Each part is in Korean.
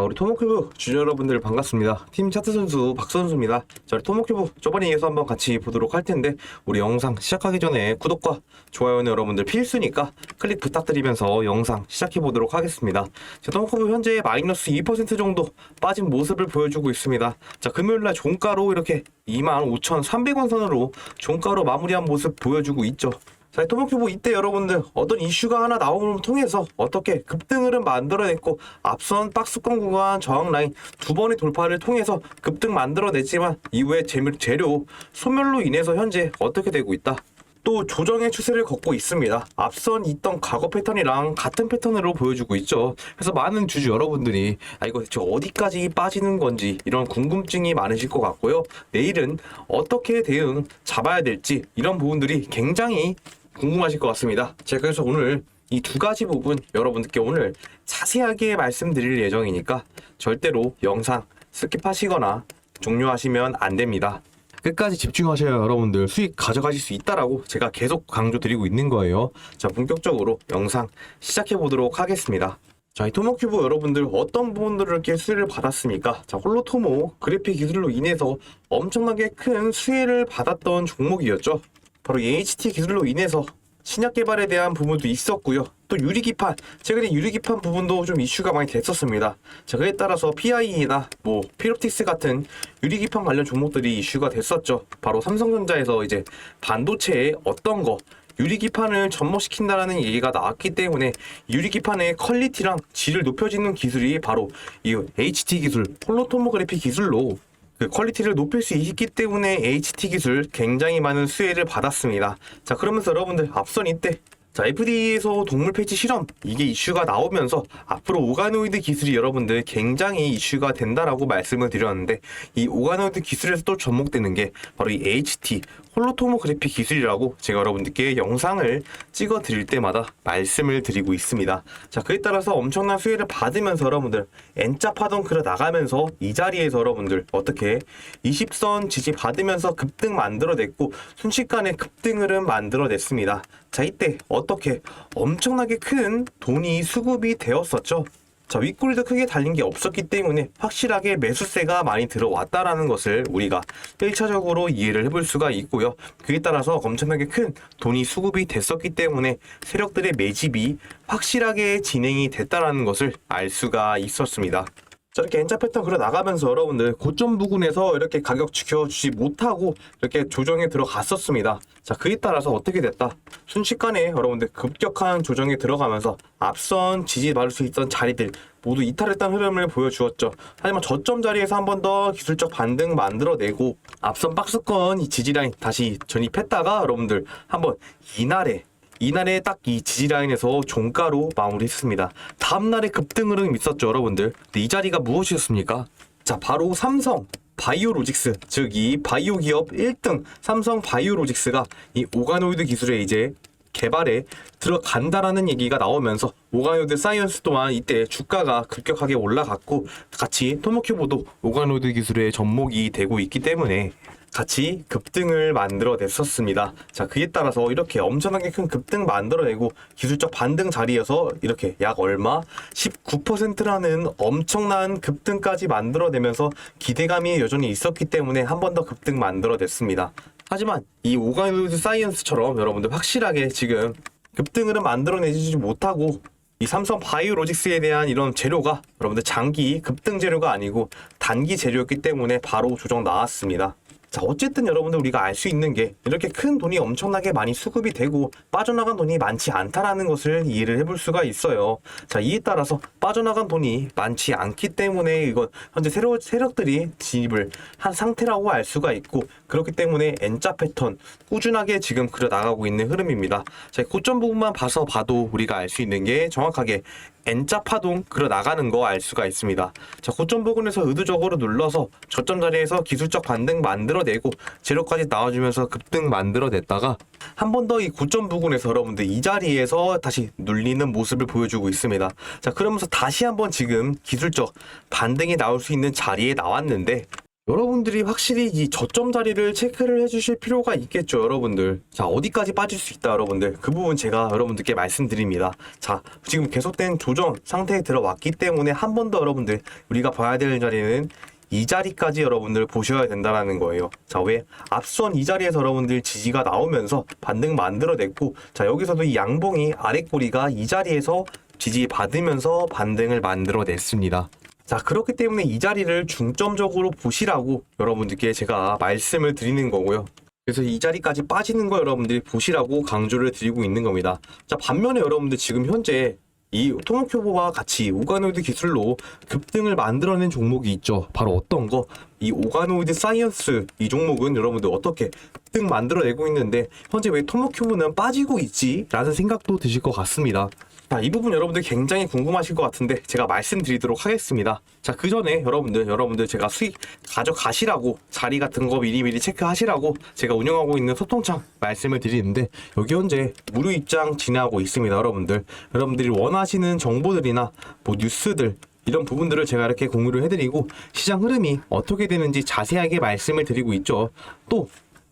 자, 우리 토모큐브 주니어 여러분들 반갑습니다. 팀 차트 선수 박 선수입니다. 자, 토모큐브 저번에 이어서 한번 같이 보도록 할 텐데 우리 영상 시작하기 전에 구독과 좋아요는 여러분들 필수니까 클릭 부탁드리면서 영상 시작해 보도록 하겠습니다. 자, 토모큐브 현재 마이너스 2% 정도 빠진 모습을 보여주고 있습니다. 자, 금요일 날 종가로 이렇게 25,300원 선으로 종가로 마무리한 모습 보여주고 있죠. 자, 토목큐브 이때 여러분들 어떤 이슈가 하나 나옴을 통해서 어떻게 급등을 만들어냈고 앞선 박스권 구간 저항 라인 두 번의 돌파를 통해서 급등 만들어냈지만 이후에 재료 소멸로 인해서 현재 어떻게 되고 있다. 또 조정의 추세를 걷고 있습니다. 앞선 있던 과거 패턴이랑 같은 패턴으로 보여주고 있죠. 그래서 많은 주주 여러분들이 아 이거 대체 어디까지 빠지는 건지 이런 궁금증이 많으실 것 같고요. 내일은 어떻게 대응 잡아야 될지 이런 부분들이 굉장히 궁금하실 것 같습니다. 제가 그래서 오늘 이 두 가지 부분 여러분들께 오늘 자세하게 말씀드릴 예정이니까 절대로 영상 스킵하시거나 종료하시면 안 됩니다. 끝까지 집중하셔야 여러분들 수익 가져가실 수 있다라고 제가 계속 강조드리고 있는 거예요. 자, 본격적으로 영상 시작해 보도록 하겠습니다. 자, 이 토모큐브 여러분들 어떤 부분들을 이렇게 수혜를 받았습니까? 자, 홀로토모 그래픽 기술로 인해서 엄청나게 큰 수혜를 받았던 종목이었죠. 바로 이 HT 기술로 인해서 신약 개발에 대한 부분도 있었고요. 또 유리기판, 최근에 유리기판 부분도 좀 이슈가 많이 됐었습니다. 자, 그에 따라서 PIE나 뭐 피롭틱스 같은 유리기판 관련 종목들이 이슈가 됐었죠. 바로 삼성전자에서 이제 반도체에 어떤 거 유리기판을 접목시킨다라는 얘기가 나왔기 때문에 유리기판의 퀄리티랑 질을 높여주는 기술이 바로 이 HT 기술, 홀로토모그래피 기술로 그 퀄리티를 높일 수 있기 때문에 HT 기술 굉장히 많은 수혜를 받았습니다. 자, 그러면서 여러분들 앞선 이때 자, FDA에서 동물 패치 실험 이게 이슈가 나오면서 앞으로 오가노이드 기술이 여러분들 굉장히 이슈가 된다라고 말씀을 드렸는데 이 오가노이드 기술에서 또 접목되는 게 바로 이 HT 홀로토모그래피 기술이라고 제가 여러분들께 영상을 찍어 드릴 때마다 말씀을 드리고 있습니다. 자, 그에 따라서 엄청난 수혜를 받으면서 여러분들 N자 파동 그려 나가면서 이 자리에서 여러분들 어떻게 20선 지지 받으면서 급등 만들어냈고 순식간에 급등을 만들어냈습니다. 자, 이때 어떻게 엄청나게 큰 돈이 수급이 되었었죠. 자, 윗꼬리도 크게 달린 게 없었기 때문에 확실하게 매수세가 많이 들어왔다라는 것을 우리가 1차적으로 이해를 해볼 수가 있고요. 그에 따라서 엄청나게 큰 돈이 수급이 됐었기 때문에 세력들의 매집이 확실하게 진행이 됐다라는 것을 알 수가 있었습니다. 자, 이렇게 N자 패턴 그려 나가면서 여러분들 고점 부근에서 이렇게 가격 지켜주지 못하고 이렇게 조정에 들어갔었습니다. 자, 그에 따라서 어떻게 됐다? 순식간에 여러분들 급격한 조정에 들어가면서 앞선 지지 받을 수 있던 자리들 모두 이탈했다는 흐름을 보여주었죠. 하지만 저점 자리에서 한 번 더 기술적 반등 만들어내고 앞선 박스권 이 지지 라인 다시 전입했다가 여러분들 한번 이날에 이날에 딱 이 지지 라인에서 종가로 마무리했습니다. 다음날에 급등 흐름이 있었죠, 여러분들. 이 자리가 무엇이었습니까? 자, 바로 삼성 바이오로직스, 즉 이 바이오 기업 1등 삼성 바이오로직스가 이 오가노이드 기술에 이제 개발에 들어간다라는 얘기가 나오면서 오가노이드 사이언스 또한 이때 주가가 급격하게 올라갔고 같이 토모큐브도 오가노이드 기술에 접목이 되고 있기 때문에 같이 급등을 만들어냈었습니다. 자, 그에 따라서 이렇게 엄청나게 큰 급등 만들어내고 기술적 반등 자리에서 이렇게 약 얼마 19%라는 엄청난 급등까지 만들어내면서 기대감이 여전히 있었기 때문에 한 번 더 급등 만들어냈습니다. 하지만 이 오가노이드 사이언스처럼 여러분들 확실하게 지금 급등을 만들어내지 못하고 이 삼성 바이오로직스에 대한 이런 재료가 여러분들 장기 급등 재료가 아니고 단기 재료였기 때문에 바로 조정 나왔습니다. 자, 어쨌든 여러분들 우리가 알 수 있는 게 이렇게 큰 돈이 엄청나게 많이 수급이 되고 빠져나간 돈이 많지 않다라는 것을 이해를 해볼 수가 있어요. 자, 이에 따라서 빠져나간 돈이 많지 않기 때문에 이건 현재 새로, 세력들이 진입을 한 상태라고 알 수가 있고 그렇기 때문에 N자 패턴 꾸준하게 지금 그려 나가고 있는 흐름입니다. 자, 고점 부분만 봐서 봐도 우리가 알 수 있는 게 정확하게 N자 파동 그려 나가는 거 알 수가 있습니다. 자, 고점 부분에서 의도적으로 눌러서 저점 자리에서 기술적 반등 만들어내고 재료까지 나와주면서 급등 만들어냈다가 한 번 더 이 고점 부분에서 여러분들 이 자리에서 다시 눌리는 모습을 보여주고 있습니다. 자, 그러면서 다시 한번 지금 기술적 반등이 나올 수 있는 자리에 나왔는데 여러분들이 확실히 이 저점 자리를 체크를 해주실 필요가 있겠죠, 여러분들. 자, 어디까지 빠질 수 있다, 여러분들. 그 부분 제가 여러분들께 말씀드립니다. 자, 지금 계속된 조정 상태에 들어왔기 때문에 한 번 더 여러분들 우리가 봐야 되는 자리는 이 자리까지 여러분들 보셔야 된다라는 거예요. 자, 왜? 앞선 이 자리에서 여러분들 지지가 나오면서 반등 만들어냈고, 자, 여기서도 이 양봉이 아랫꼬리가 이 자리에서 지지 받으면서 반등을 만들어냈습니다. 자, 그렇기 때문에 이 자리를 중점적으로 보시라고 여러분들께 제가 말씀을 드리는 거고요. 그래서 이 자리까지 빠지는 거 여러분들이 보시라고 강조를 드리고 있는 겁니다. 자, 반면에 여러분들 지금 현재 이 토모큐보와 같이 오가노이드 기술로 급등을 만들어낸 종목이 있죠. 바로 어떤 거? 이 오가노이드 사이언스 이 종목은 여러분들 어떻게 급등 만들어내고 있는데 현재 왜 토모큐보는 빠지고 있지? 라는 생각도 드실 것 같습니다. 자, 이 부분 여러분들 굉장히 궁금하실 것 같은데 제가 말씀드리도록 하겠습니다. 자, 그 전에 여러분들, 여러분들 제가 수익 가져가시라고 자리 같은 거 미리미리 체크하시라고 제가 운영하고 있는 소통창 말씀을 드리는데 여기 현재 무료 입장 진행하고 있습니다, 여러분들. 여러분들이 원하시는 정보들이나 뭐 뉴스들 이런 부분들을 제가 이렇게 공유를 해드리고 시장 흐름이 어떻게 되는지 자세하게 말씀을 드리고 있죠. 또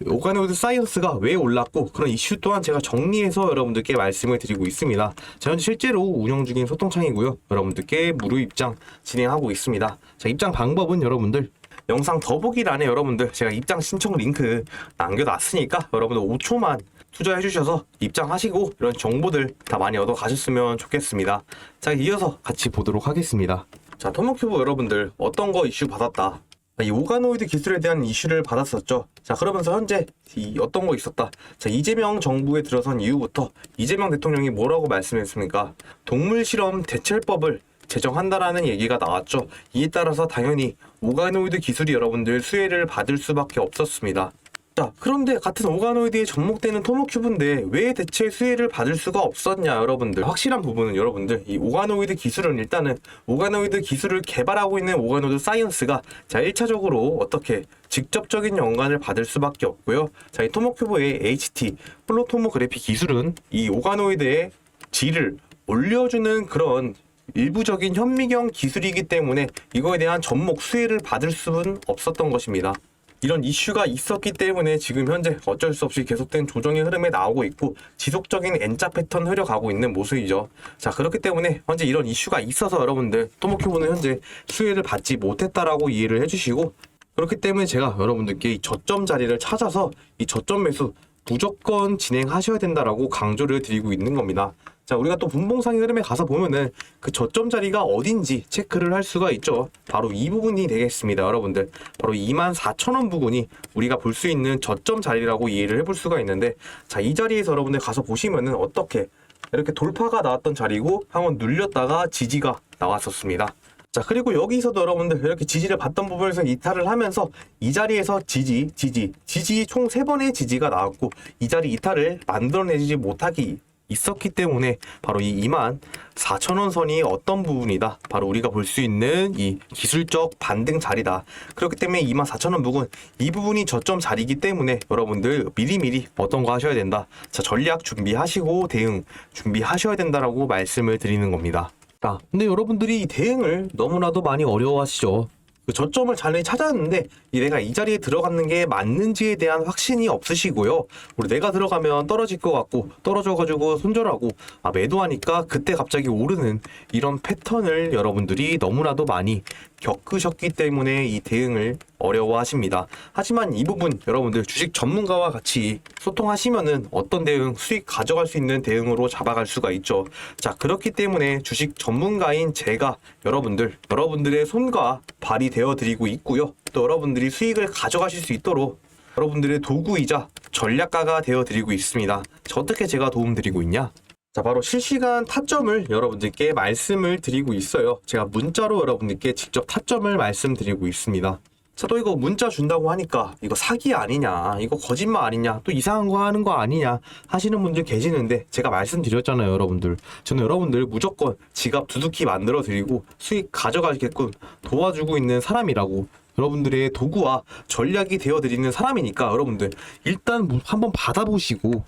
오가노이드 사이언스가 왜 올랐고 그런 이슈 또한 제가 정리해서 여러분들께 말씀을 드리고 있습니다. 자, 현재 실제로 운영 중인 소통창이고요. 여러분들께 무료 입장 진행하고 있습니다. 자, 입장 방법은 여러분들 영상 더보기란에 여러분들 제가 입장 신청 링크 남겨놨으니까 여러분들 5초만 투자해 주셔서 입장하시고 이런 정보들 다 많이 얻어 가셨으면 좋겠습니다. 자, 이어서 같이 보도록 하겠습니다. 자, 토모큐브 여러분들 어떤 거 이슈 받았다. 이 오가노이드 기술에 대한 이슈를 받았었죠. 자, 그러면서 현재 이 어떤 거 있었다. 자, 이재명 정부에 들어선 이후부터 이재명 대통령이 뭐라고 말씀했습니까? 동물 실험 대체법을 제정한다라는 얘기가 나왔죠. 이에 따라서 당연히 오가노이드 기술이 여러분들 수혜를 받을 수밖에 없었습니다. 자, 그런데 같은 오가노이드에 접목되는 토모큐브인데 왜 대체 수혜를 받을 수가 없었냐, 여러분들. 확실한 부분은 여러분들, 이 오가노이드 기술은 일단은 오가노이드 기술을 개발하고 있는 오가노이드 사이언스가 자, 1차적으로 어떻게 직접적인 연관을 받을 수밖에 없고요. 자, 이 토모큐브의 HT, 플로토모그래피 기술은 이 오가노이드의 질을 올려주는 그런 일부적인 현미경 기술이기 때문에 이거에 대한 접목 수혜를 받을 수는 없었던 것입니다. 이런 이슈가 있었기 때문에 지금 현재 어쩔 수 없이 계속된 조정의 흐름에 나오고 있고 지속적인 N자 패턴 흐려가고 있는 모습이죠. 자 그렇기 때문에 현재 이런 이슈가 있어서 여러분들 토모큐브는 현재 수혜를 받지 못했다라고 이해를 해주시고 그렇기 때문에 제가 여러분들께 이 저점 자리를 찾아서 이 저점 매수 무조건 진행하셔야 된다라고 강조를 드리고 있는 겁니다. 자, 우리가 또 분봉상의 흐름에 가서 보면은 그 저점 자리가 어딘지 체크를 할 수가 있죠. 바로 이 부분이 되겠습니다, 여러분들. 바로 24,000원 부분이 우리가 볼 수 있는 저점 자리라고 이해를 해볼 수가 있는데, 자, 이 자리에서 여러분들 가서 보시면은 어떻게 이렇게 돌파가 나왔던 자리고 한번 눌렸다가 지지가 나왔었습니다. 자 그리고 여기서도 여러분들 이렇게 지지를 받던 부분에서 이탈을 하면서 이 자리에서 지지, 지지, 지지 총 세 번의 지지가 나왔고 이 자리 이탈을 만들어내지 못하기 있었기 때문에 바로 이 2만 4천 원 선이 어떤 부분이다. 바로 우리가 볼 수 있는 이 기술적 반등 자리다. 그렇기 때문에 2만 4천 원 부분 이 부분이 저점 자리이기 때문에 여러분들 미리미리 어떤 거 하셔야 된다. 자 전략 준비하시고 대응 준비하셔야 된다라고 말씀을 드리는 겁니다. 자, 근데 여러분들이 이 대응을 너무나도 많이 어려워하시죠. 그 저점을 잘 찾았는데 이 내가 이 자리에 들어가는 게 맞는지에 대한 확신이 없으시고요. 우리 내가 들어가면 떨어질 것 같고 떨어져가지고 손절하고 아 매도하니까 그때 갑자기 오르는 이런 패턴을 여러분들이 너무나도 많이 겪으셨기 때문에 이 대응을 어려워하십니다. 하지만 이 부분 여러분들 주식 전문가와 같이 소통하시면은 어떤 대응 수익 가져갈 수 있는 대응으로 잡아갈 수가 있죠. 자 그렇기 때문에 주식 전문가인 제가 여러분들 여러분들의 손과 발이 되어 드리고 있고요. 또 여러분들이 수익을 가져가실 수 있도록 여러분들의 도구이자 전략가가 되어 드리고 있습니다. 자, 어떻게 제가 도움 드리고 있냐? 자, 바로 실시간 타점을 여러분들께 말씀을 드리고 있어요. 제가 문자로 여러분들께 직접 타점을 말씀드리고 있습니다. 자, 또 이거 문자 준다고 하니까 이거 사기 아니냐, 이거 거짓말 아니냐, 또 이상한 거 하는 거 아니냐 하시는 분들 계시는데 제가 말씀드렸잖아요, 여러분들. 저는 여러분들 무조건 지갑 두둑히 만들어 드리고 수익 가져가게끔 도와주고 있는 사람이라고 여러분들의 도구와 전략이 되어 드리는 사람이니까 여러분들 일단 무- 한번 받아보시고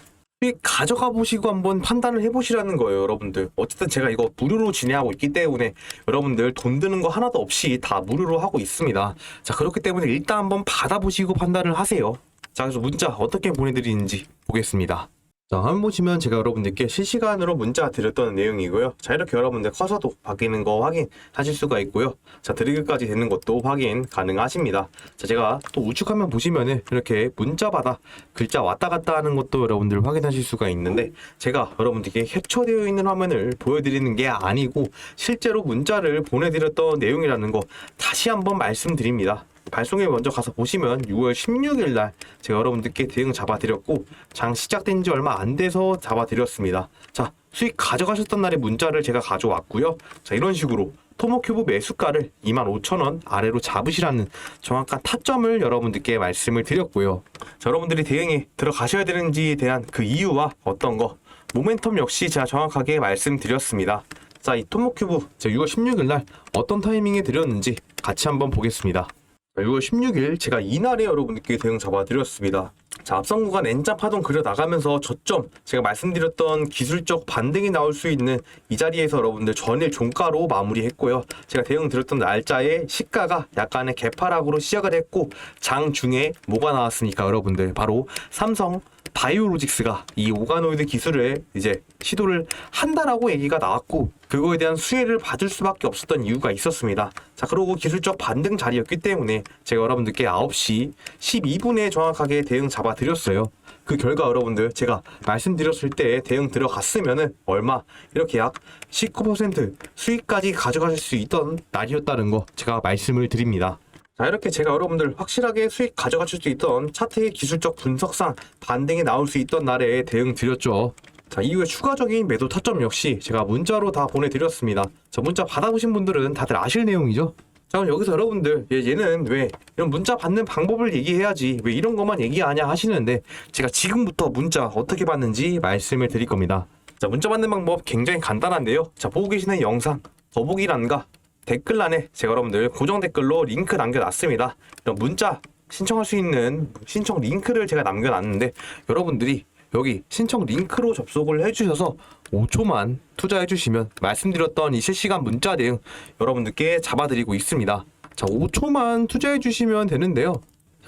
가져가 보시고 한번 판단을 해보시라는 거예요, 여러분들. 어쨌든 제가 이거 무료로 진행하고 있기 때문에 여러분들 돈 드는 거 하나도 없이 다 무료로 하고 있습니다. 자, 그렇기 때문에 일단 한번 받아보시고 판단을 하세요. 자, 그래서 문자 어떻게 보내드리는지 보겠습니다. 자, 한번 보시면 제가 여러분들께 실시간으로 문자 드렸던 내용이고요. 자, 이렇게 여러분들 커서도 바뀌는 거 확인하실 수가 있고요. 자, 드리그까지 되는 것도 확인 가능하십니다. 자, 제가 또 우측 화면 보시면은 이렇게 문자마다 글자 왔다 갔다 하는 것도 여러분들 확인하실 수가 있는데 제가 여러분들께 캡처되어 있는 화면을 보여드리는 게 아니고 실제로 문자를 보내드렸던 내용이라는 거 다시 한번 말씀드립니다. 발송에 먼저 가서 보시면 6월 16일 날 제가 여러분들께 대응 잡아드렸고 장 시작된 지 얼마 안 돼서 잡아드렸습니다. 자 수익 가져가셨던 날의 문자를 제가 가져왔고요. 자 이런 식으로 토모큐브 매수가를 25,000원 아래로 잡으시라는 정확한 타점을 여러분들께 말씀을 드렸고요. 자 여러분들이 대응에 들어가셔야 되는지에 대한 그 이유와 어떤 거 모멘텀 역시 제가 정확하게 말씀드렸습니다. 자, 이 토모큐브 제가 6월 16일 날 어떤 타이밍에 드렸는지 같이 한번 보겠습니다. 6월 16일 제가 이날에 여러분들께 대응 잡아드렸습니다. 자, 앞선 구간 N자 파동 그려 나가면서 저점 제가 말씀드렸던 기술적 반등이 나올 수 있는 이 자리에서 여러분들 전일 종가로 마무리했고요. 제가 대응 드렸던 날짜에 시가가 약간의 개파락으로 시작을 했고 장 중에 뭐가 나왔으니까 여러분들 바로 삼성 바이오로직스가 이 오가노이드 기술을 이제 시도를 한다라고 얘기가 나왔고 그거에 대한 수혜를 받을 수밖에 없었던 이유가 있었습니다. 자, 그리고 기술적 반등 자리였기 때문에 제가 여러분들께 9시 12분에 정확하게 대응 잡아드렸어요. 그 결과 여러분들 제가 말씀드렸을 때 대응 들어갔으면은 얼마 이렇게 약 19% 수익까지 가져가실 수 있던 날이었다는 거 제가 말씀을 드립니다. 자 이렇게 제가 여러분들 확실하게 수익 가져가실 수 있던 차트의 기술적 분석상 반등이 나올 수 있던 날에 대응 드렸죠. 자 이후에 추가적인 매도 타점 역시 제가 문자로 다 보내드렸습니다. 자 문자 받아보신 분들은 다들 아실 내용이죠. 자 그럼 여기서 여러분들 얘, 얘는 왜 이런 문자 받는 방법을 얘기해야지 왜 이런 것만 얘기하냐 하시는데 제가 지금부터 문자 어떻게 받는지 말씀을 드릴 겁니다. 자 문자 받는 방법 굉장히 간단한데요. 자 보고 계시는 영상 더보기란과 댓글란에 제가 여러분들 고정 댓글로 링크 남겨놨습니다. 이런 문자 신청할 수 있는 신청 링크를 제가 남겨놨는데 여러분들이 여기 신청 링크로 접속을 해주셔서 5초만 투자해주시면 말씀드렸던 이 실시간 문자 대응 여러분들께 잡아드리고 있습니다. 자, 5초만 투자해주시면 되는데요.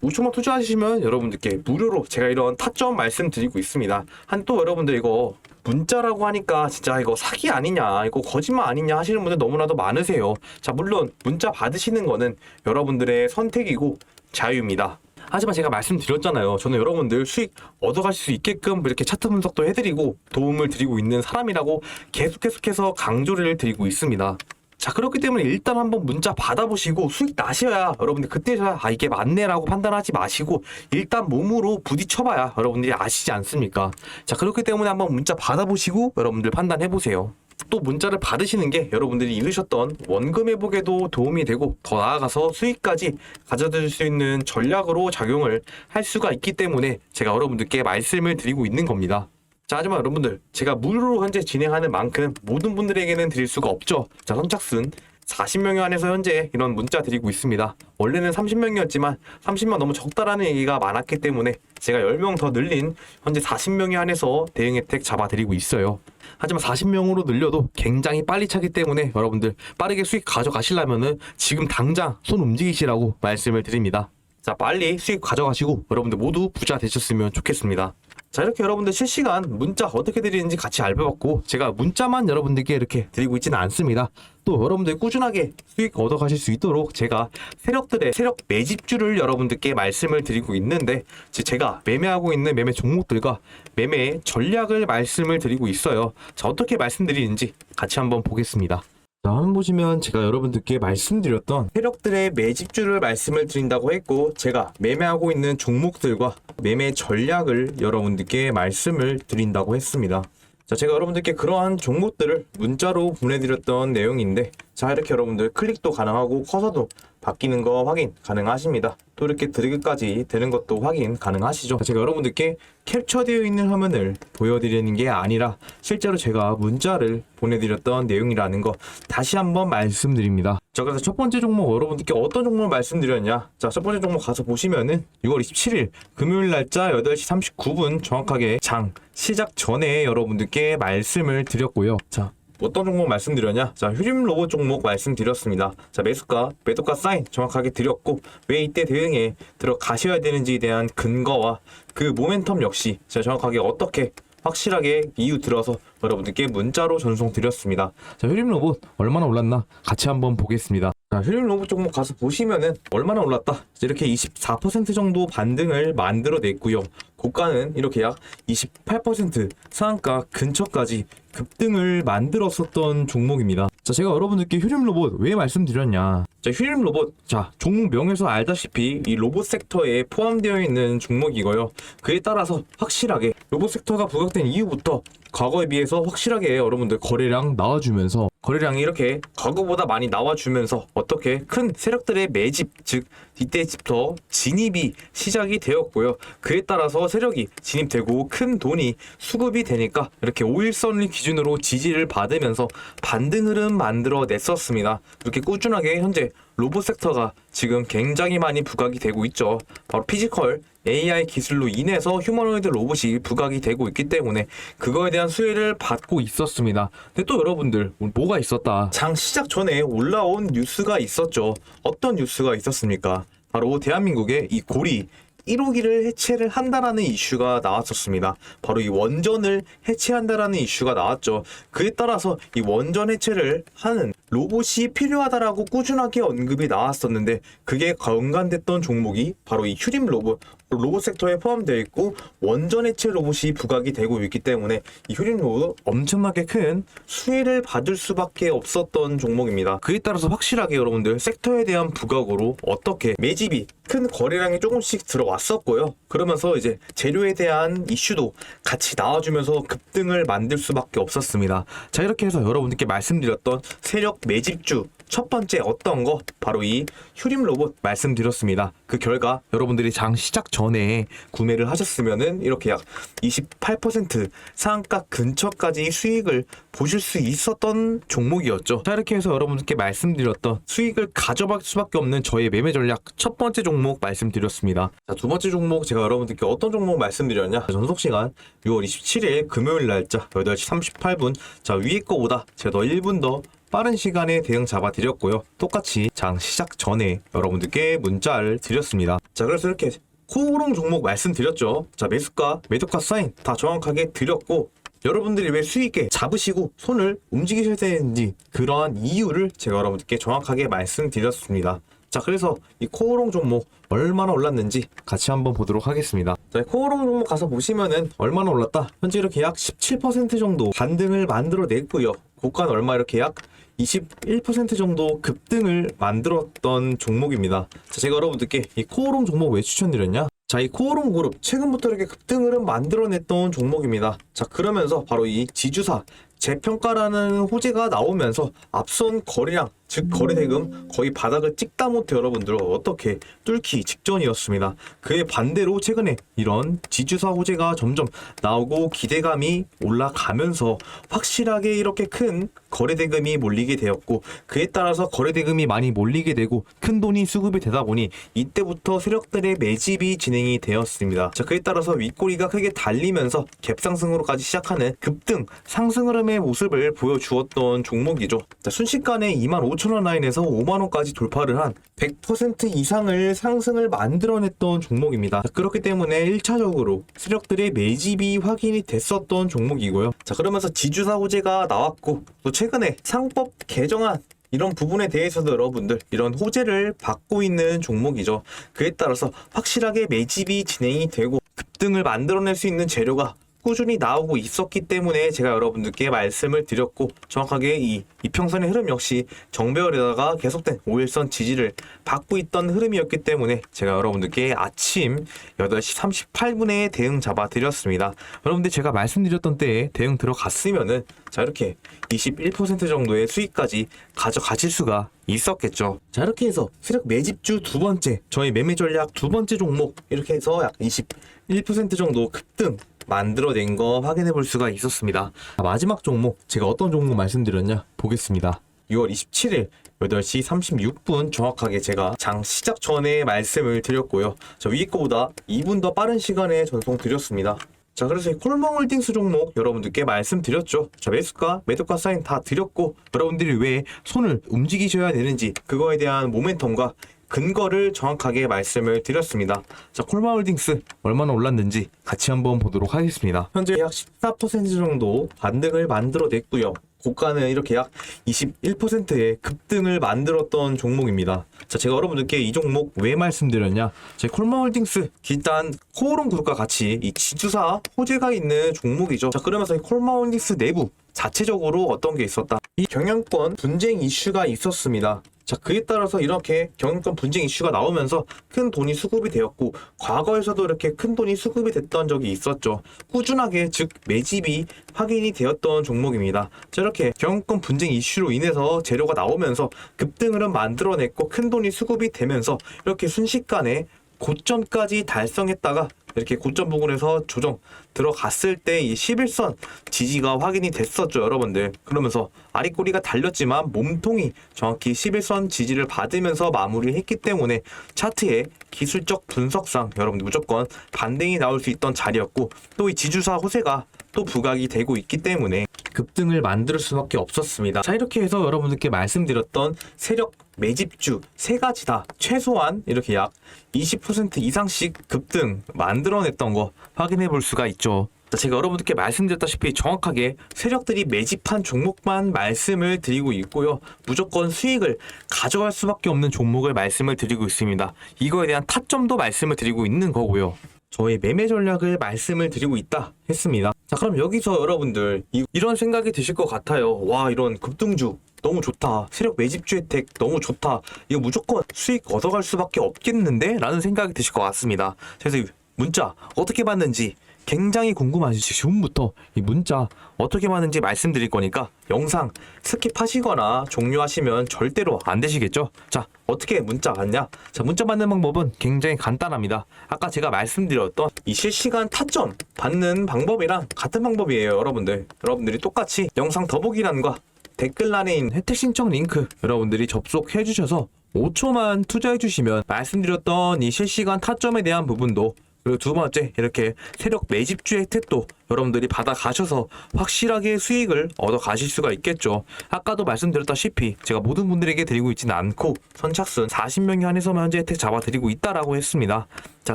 5초만 투자하시면 여러분들께 무료로 제가 이런 타점 말씀드리고 있습니다. 한 또 여러분들 이거 문자라고 하니까 진짜 이거 사기 아니냐, 이거 거짓말 아니냐 하시는 분들 너무나도 많으세요. 자, 물론 문자 받으시는 거는 여러분들의 선택이고 자유입니다. 하지만 제가 말씀드렸잖아요. 저는 여러분들 수익 얻어가실 수 있게끔 이렇게 차트 분석도 해드리고 도움을 드리고 있는 사람이라고 계속 계속해서 강조를 드리고 있습니다. 자 그렇기 때문에 일단 한번 문자 받아보시고 수익 나셔야 여러분들 그때서야 아 이게 맞네라고 판단하지 마시고 일단 몸으로 부딪혀봐야 여러분들이 아시지 않습니까? 자 그렇기 때문에 한번 문자 받아보시고 여러분들 판단해보세요. 또 문자를 받으시는 게 여러분들이 잃으셨던 원금 회복에도 도움이 되고 더 나아가서 수익까지 가져들 수 있는 전략으로 작용을 할 수가 있기 때문에 제가 여러분들께 말씀을 드리고 있는 겁니다. 자, 하지만 여러분들, 제가 무료로 현재 진행하는 만큼 모든 분들에게는 드릴 수가 없죠. 자, 선착순 40명에 한해서 현재 이런 문자 드리고 있습니다. 원래는 30명이었지만 30명 너무 적다라는 얘기가 많았기 때문에 제가 10명 더 늘린 현재 40명에 한해서 대응 혜택 잡아드리고 있어요. 하지만 40명으로 늘려도 굉장히 빨리 차기 때문에 여러분들 빠르게 수익 가져가시려면은 지금 당장 손 움직이시라고 말씀을 드립니다. 자, 빨리 수익 가져가시고 여러분들 모두 부자 되셨으면 좋겠습니다. 자 이렇게 여러분들 실시간 문자 어떻게 드리는지 같이 알려봤고 제가 문자만 여러분들께 이렇게 드리고 있지는 않습니다. 또 여러분들 꾸준하게 수익 얻어 가실 수 있도록 제가 세력들의 세력 매집주를 여러분들께 말씀을 드리고 있는데 제- 제가 매매하고 있는 매매 종목들과 매매 전략을 말씀을 드리고 있어요. 자 어떻게 말씀드리는지 같이 한번 보겠습니다. 자, 한번 보시면 제가 여러분들께 말씀드렸던 세력들의 매집주를 말씀을 드린다고 했고 제가 매매하고 있는 종목들과 매매 전략을 여러분들께 말씀을 드린다고 했습니다. 자, 제가 여러분들께 그러한 종목들을 문자로 보내드렸던 내용인데 자 이렇게 여러분들 클릭도 가능하고 커서도 바뀌는 거 확인 가능하십니다. 또 이렇게 드래그까지 되는 것도 확인 가능하시죠. 제가 여러분들께 캡처되어 있는 화면을 보여드리는 게 아니라 실제로 제가 문자를 보내드렸던 내용이라는 거 다시 한번 말씀드립니다. 자 그래서 첫 번째 종목 여러분들께 어떤 종목을 말씀드렸냐 자첫 번째 종목 가서 보시면은 6월 27일 금요일 날짜 8시 39분 정확하게 장 시작 전에 여러분들께 말씀을 드렸고요. 자 어떤 종목 말씀드렸냐? 자, 휴림 로봇 종목 말씀드렸습니다. 자, 매수가, 매도가 사인 정확하게 드렸고, 왜 이때 대응에 들어가셔야 되는지에 대한 근거와 그 모멘텀 역시 제가 정확하게 어떻게 확실하게 이유 들어서 여러분들께 문자로 전송 드렸습니다. 자, 휴림 로봇 얼마나 올랐나? 같이 한번 보겠습니다. 자, 휴림 로봇 종목 가서 보시면은 얼마나 올랐다? 이렇게 24% 정도 반등을 만들어냈고요. 고가는 이렇게 약 28% 상한가 근처까지 급등을 만들었었던 종목입니다. 자, 제가 여러분들께 휴림 로봇 왜 말씀드렸냐? 자, 휴림 로봇. 자, 종목 명에서 알다시피 이 로봇 섹터에 포함되어 있는 종목이고요. 그에 따라서 확실하게 로봇 섹터가 부각된 이후부터 과거에 비해서 확실하게 여러분들 거래량 나와주면서 거래량이 이렇게 과거보다 많이 나와주면서 어떻게 큰 세력들의 매집 즉 이때부터 진입이 시작이 되었고요. 그에 따라서 세력이 진입되고 큰 돈이 수급이 되니까 이렇게 5일선을 기준으로 지지를 받으면서 반등 흐름 만들어 냈었습니다. 이렇게 꾸준하게 현재 로봇 섹터가 지금 굉장히 많이 부각이 되고 있죠. 바로 피지컬 AI 기술로 인해서 휴머노이드 로봇이 부각이 되고 있기 때문에 그거에 대한 수혜를 받고 있었습니다. 근데 또 여러분들 뭐가 있었다? 장 시작 전에 올라온 뉴스가 있었죠. 어떤 뉴스가 있었습니까? 바로 대한민국의 이 고리 1호기를 해체를 한다라는 이슈가 나왔었습니다. 바로 이 원전을 해체한다라는 이슈가 나왔죠. 그에 따라서 이 원전 해체를 하는 로봇이 필요하다라고 꾸준하게 언급이 나왔었는데 그게 연관됐던 종목이 바로 이 휴림 로봇 로봇 섹터에 포함되어 있고 원전 해체 로봇이 부각이 되고 있기 때문에 이 로봇 엄청나게 큰 수혜를 받을 수밖에 없었던 종목입니다. 그에 따라서 확실하게 여러분들 섹터에 대한 부각으로 어떻게 매집이 큰 거래량이 조금씩 들어왔었고요. 그러면서 이제 재료에 대한 이슈도 같이 나와주면서 급등을 만들 수밖에 없었습니다. 자 이렇게 해서 여러분들께 말씀드렸던 세력 매집주 첫 번째 어떤 거 바로 이 휴림 로봇 말씀드렸습니다. 그 결과 여러분들이 장 시작 전에 구매를 하셨으면은 이렇게 약 28% 상한가 근처까지 수익을 보실 수 있었던 종목이었죠. 자 이렇게 해서 여러분들께 말씀드렸던 수익을 가져갈 수밖에 없는 저의 매매 전략 첫 번째 종목 말씀드렸습니다. 자 두 번째 종목 제가 여러분들께 어떤 종목 말씀드렸냐? 전속 시간 6월 27일 금요일 날짜 8시 38분 자 위에 거보다 제가 더 1분 더 빠른 시간에 대응 잡아드렸고요. 똑같이 장 시작 전에 여러분들께 문자를 드렸습니다. 자, 그래서 이렇게 코오롱 종목 말씀드렸죠. 자, 매수가, 매도가 사인 다 정확하게 드렸고, 여러분들이 왜 수익에 잡으시고 손을 움직이셔야 되는지 그러한 이유를 제가 여러분들께 정확하게 말씀드렸습니다. 자, 그래서 이 코오롱 종목 얼마나 올랐는지 같이 한번 보도록 하겠습니다. 자, 코오롱 종목 가서 보시면은 얼마나 올랐다? 현재 이렇게 약 17% 정도 반등을 만들어냈고요. 고가는 얼마 이렇게 약 21% 정도 급등을 만들었던 종목입니다. 자, 제가 여러분들께 이 코오롱 종목 왜 추천드렸냐? 자, 이 코오롱 그룹 최근부터 이렇게 급등을 만들어냈던 종목입니다. 자, 그러면서 바로 이 지주사 재평가라는 호재가 나오면서 앞선 거래량 즉 거래 대금 거의 바닥을 찍다 못해 여러분들 어떻게 뚫기 직전이었습니다. 그에 반대로 최근에 이런 지주사 호재가 점점 나오고 기대감이 올라가면서 확실하게 이렇게 큰 거래 대금이 몰리게 되었고 그에 따라서 거래 대금이 많이 몰리게 되고 큰 돈이 수급이 되다 보니 이때부터 세력들의 매집이 진행이 되었습니다. 자 그에 따라서 윗꼬리가 크게 달리면서 갭상승으로까지 시작하는 급등 상승 흐름의 모습을 보여주었던 종목이죠. 자 순식간에 25,000원 라인에서 5만원까지 돌파를 한 100% 이상을 상승을 만들어냈던 종목입니다. 자, 그렇기 때문에 1차적으로 세력들의 매집이 확인이 됐었던 종목이고요. 자 그러면서 지주사 호재가 나왔고 또 최근에 상법 개정안 이런 부분에 대해서도 여러분들 이런 호재를 받고 있는 종목이죠. 그에 따라서 확실하게 매집이 진행이 되고 급등을 만들어낼 수 있는 재료가 꾸준히 나오고 있었기 때문에 제가 여러분들께 말씀을 드렸고 정확하게 이 이평선의 흐름 역시 정배열에다가 계속된 5일선 지지를 받고 있던 흐름이었기 때문에 제가 여러분들께 아침 8시 38분에 대응 잡아 드렸습니다. 여러분들 제가 말씀드렸던 때에 대응 들어갔으면은 자 이렇게 21% 정도의 수익까지 가져가실 수가 있었겠죠. 자 이렇게 해서 세력 매집주 두 번째 저희 매매 전략 두 번째 종목 이렇게 해서 약 21% 정도 급등 만들어낸 거 확인해 볼 수가 있었습니다. 자, 마지막 종목 제가 어떤 종목 말씀드렸냐 보겠습니다. 6월 27일 8시 36분 정확하게 제가 장 시작 전에 말씀을 드렸고요. 저 위에 거보다 2분 더 빠른 시간에 전송 드렸습니다. 자, 그래서 이 콜몽홀딩스 종목 여러분들께 말씀드렸죠. 자, 매수가, 매도가 사인 다 드렸고, 여러분들이 왜 손을 움직이셔야 되는지, 그거에 대한 모멘텀과 근거를 정확하게 말씀을 드렸습니다. 자, 콜마홀딩스 얼마나 올랐는지 같이 한번 보도록 하겠습니다. 현재 약 14% 정도 반등을 만들어냈고요. 고가는 이렇게 약 21%의 급등을 만들었던 종목입니다. 자, 제가 여러분들께 이 종목 왜 말씀드렸냐? 제 콜마홀딩스 일단 코오롱 그룹과 같이 이 지주사 호재가 있는 종목이죠. 자, 그러면서 이 콜마홀딩스 내부 자체적으로 어떤 게 있었다? 이 경영권 분쟁 이슈가 있었습니다. 자, 그에 따라서 이렇게 경영권 분쟁 이슈가 나오면서 큰 돈이 수급이 되었고, 과거에서도 이렇게 큰 돈이 수급이 됐던 적이 있었죠. 꾸준하게, 즉, 매집이 확인이 되었던 종목입니다. 자, 이렇게 경영권 분쟁 이슈로 인해서 재료가 나오면서 급등을 만들어냈고, 큰 돈이 수급이 되면서 이렇게 순식간에 고점까지 달성했다가 이렇게 고점 부근에서 조정 들어갔을 때 이 11선 지지가 확인이 됐었죠 여러분들 그러면서 아리꼬리가 달렸지만 몸통이 정확히 11선 지지를 받으면서 마무리했기 때문에 차트의 기술적 분석상 여러분들 무조건 반등이 나올 수 있던 자리였고 또 이 지주사 호세가 또 부각이 되고 있기 때문에 급등을 만들 수밖에 없었습니다. 자 이렇게 해서 여러분들께 말씀드렸던 세력 매집주 세 가지 다 최소한 이렇게 약 20% 이상씩 급등 만들어냈던 거 확인해 볼 수가 있죠. 자, 제가 여러분들께 말씀드렸다시피 정확하게 세력들이 매집한 종목만 말씀을 드리고 있고요. 무조건 수익을 가져갈 수밖에 없는 종목을 말씀을 드리고 있습니다. 이거에 대한 타점도 말씀을 드리고 있는 거고요. 저의 매매 전략을 말씀을 드리고 있다 했습니다. 자, 그럼 여기서 여러분들 이, 이런 생각이 드실 것 같아요. 와, 이런 급등주 너무 좋다. 세력 매집주 혜택 너무 좋다. 이거 무조건 수익 얻어갈 수밖에 없겠는데? 라는 생각이 드실 것 같습니다. 그래서 이 문자 어떻게 받는지 굉장히 궁금하시죠? 지금부터 이 문자 어떻게 받는지 말씀드릴 거니까 영상 스킵하시거나 종료하시면 절대로 안 되시겠죠? 자, 어떻게 문자 받냐? 자, 문자 받는 방법은 굉장히 간단합니다. 아까 제가 말씀드렸던 이 실시간 타점 받는 방법이랑 같은 방법이에요, 여러분들. 여러분들이 똑같이 영상 더보기란과 댓글란에 있는 혜택 신청 링크 여러분들이 접속해 주셔서 5초만 투자해 주시면 말씀드렸던 이 실시간 타점에 대한 부분도 그리고 두 번째 이렇게 세력 매집주 혜택도 여러분들이 받아 가셔서 확실하게 수익을 얻어 가실 수가 있겠죠. 아까도 말씀드렸다시피 제가 모든 분들에게 드리고 있지는 않고 선착순 40명이 한해서만 현재 혜택 잡아 드리고 있다라고 했습니다. 자,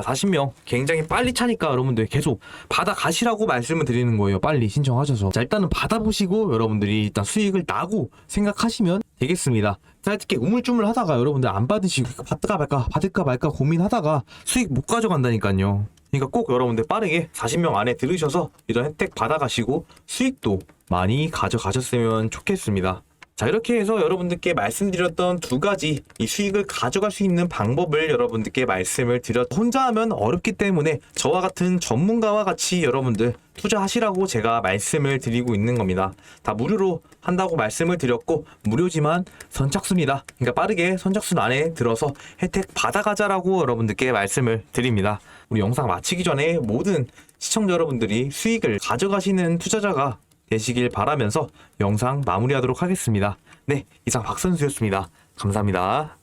40명 굉장히 빨리 차니까 여러분들 계속 받아 가시라고 말씀을 드리는 거예요. 빨리 신청하셔서. 자, 일단은 받아 보시고 여러분들이 일단 수익을 나고 생각하시면 되겠습니다. 자, 이렇게 우물쭈물 하다가 여러분들 안 받으시고 받을까 말까 받을까 말까 고민하다가 수익 못 가져간다니까요. 그러니까 꼭 여러분들 빠르게 40명 안에 들으셔서 이런 혜택 받아가시고 수익도 많이 가져가셨으면 좋겠습니다. 자 이렇게 해서 여러분들께 말씀드렸던 두 가지 이 수익을 가져갈 수 있는 방법을 여러분들께 말씀을 드렸 혼자 하면 어렵기 때문에 저와 같은 전문가와 같이 여러분들 투자하시라고 제가 말씀을 드리고 있는 겁니다. 다 무료로 한다고 말씀을 드렸고 무료지만 선착순이다. 그러니까 빠르게 선착순 안에 들어서 혜택 받아가자라고 여러분들께 말씀을 드립니다. 우리 영상 마치기 전에 모든 시청자 여러분들이 수익을 가져가시는 투자자가 되시길 바라면서 영상 마무리하도록 하겠습니다. 네, 이상 박선수였습니다. 감사합니다.